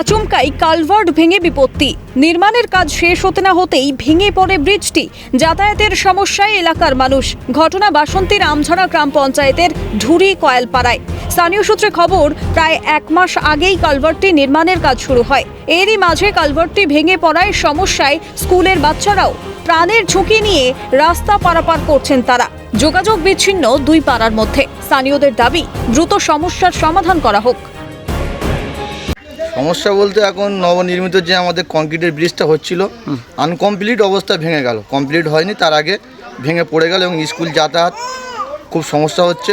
আচমকাই কালভার্ট ভেঙে বিপত্তি। নির্মাণের কাজ শেষ হতে না হতেই ভেঙে পড়ে ব্রিজটি। যাতায়াতের সমস্যায় এলাকার মানুষ। ঘটনা বাসন্তীর আমঝরা গ্রাম পঞ্চায়েতের ঢুরি কয়েলপাড়ায়। স্থানীয় সূত্রে খবর, প্রায় এক মাস আগেই কালভার্টটি নির্মাণের কাজ শুরু হয়। এরই মাঝে কালভার্টটি ভেঙে পড়ায় সমস্যায় স্কুলের বাচ্চারাও প্রাণের ঝুঁকি নিয়ে রাস্তা পারাপার করছেন তারা। যোগাযোগ বিচ্ছিন্ন দুই পাড়ার মধ্যে। স্থানীয়দের দাবি, দ্রুত সমস্যার সমাধান করা হোক। সমস্যা বলতে এখন নবনির্মিত যে আমাদের কংক্রিটের ব্রিজটা হচ্ছিল আনকমপ্লিট অবস্থায় ভেঙে গেল। কমপ্লিট হয়নি তার আগে ভেঙে পড়ে গেল এবং স্কুল যাতায়াত খুব সমস্যা হচ্ছে।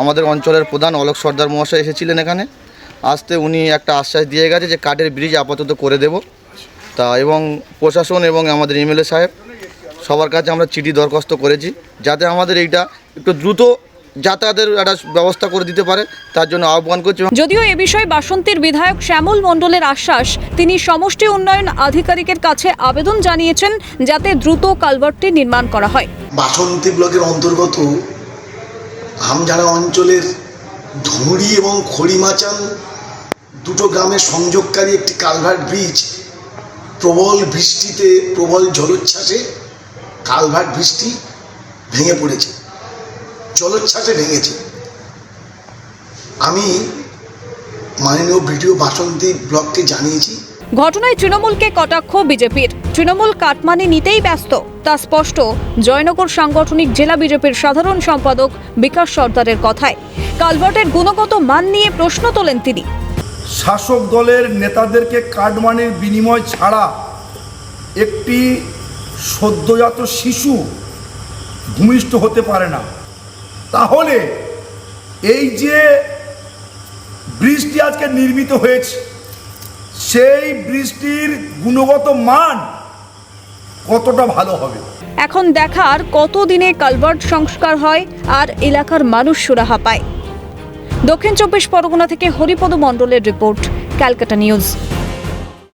আমাদের অঞ্চলের প্রধান অলোক সর্দার মহাশয় এসেছিলেন এখানে। আসতে উনি একটা আশ্বাস দিয়ে গেছে যে কাঠের ব্রিজ আপাতত করে দেব। তা এবং প্রশাসন এবং আমাদের এমএলএ সাহেব সবার কাছে আমরা চিঠি দরখাস্ত করেছি যাতে আমাদের এইটা একটু দ্রুত যাতায়াতের একটা ব্যবস্থা করে দিতে পারে তার জন্য আহ্বান করছি। যদিও এ বিষয়ে বাসন্তীর বিধায়ক শ্যামল মণ্ডলের আশ্বাস তিনি সমষ্টি উন্নয়ন আধিকারিকের কাছে আবেদন জানিয়েছেন যাতে দ্রুত কালভার্টটি নির্মাণ করা হয়। বাসন্তী ব্লকের অন্তর্গত হামঝাড়া অঞ্চলের ধুঁড়ি এবং খড়িমাচান দুটো গ্রামের সংযোগকারী একটি কালভার্ট ব্রিজ প্রবল বৃষ্টিতে প্রবল জলোচ্ছ্বাসে কালভার্ট ব্রিজটি ভেঙে পড়েছে। জলোচ্ছ্বাসে ভেঙেছে। আমি মাননীয় ভিডিও বাসন্তী ব্লককে জানিয়েছি। ঘটনায় তৃণমূলকে কটাক্ষ বিজেপির। তৃণমূল কাটমানি নিতেই ব্যস্ত। তা স্পষ্ট জয়নগর সাংগঠনিক জেলা বিজেপির সাধারণ সম্পাদক বিকাশ সর্দারের কথায়। কালভার্টের গুণগত মান নিয়ে প্রশ্ন তোলেন তিনি। শাসক দলের নেতাদেরকে কাটমানির বিনিময় ছাড়া একটি সদ্যজাত শিশু ভূমিষ্ঠ হতে পারে না। তাহলে এই যে বৃষ্টি আজকে নির্মিত হয়েছে, সেই বৃষ্টির গুণগত মান কতটা ভালো হবে? এখন দেখার কত দিনে কালভার্ট সংস্কার হয় আর এলাকার মানুষ সুরাহা পায়। দক্ষিণ চব্বিশ পরগনা থেকে হরিপদ মণ্ডলের রিপোর্ট, ক্যালকাটা নিউজ।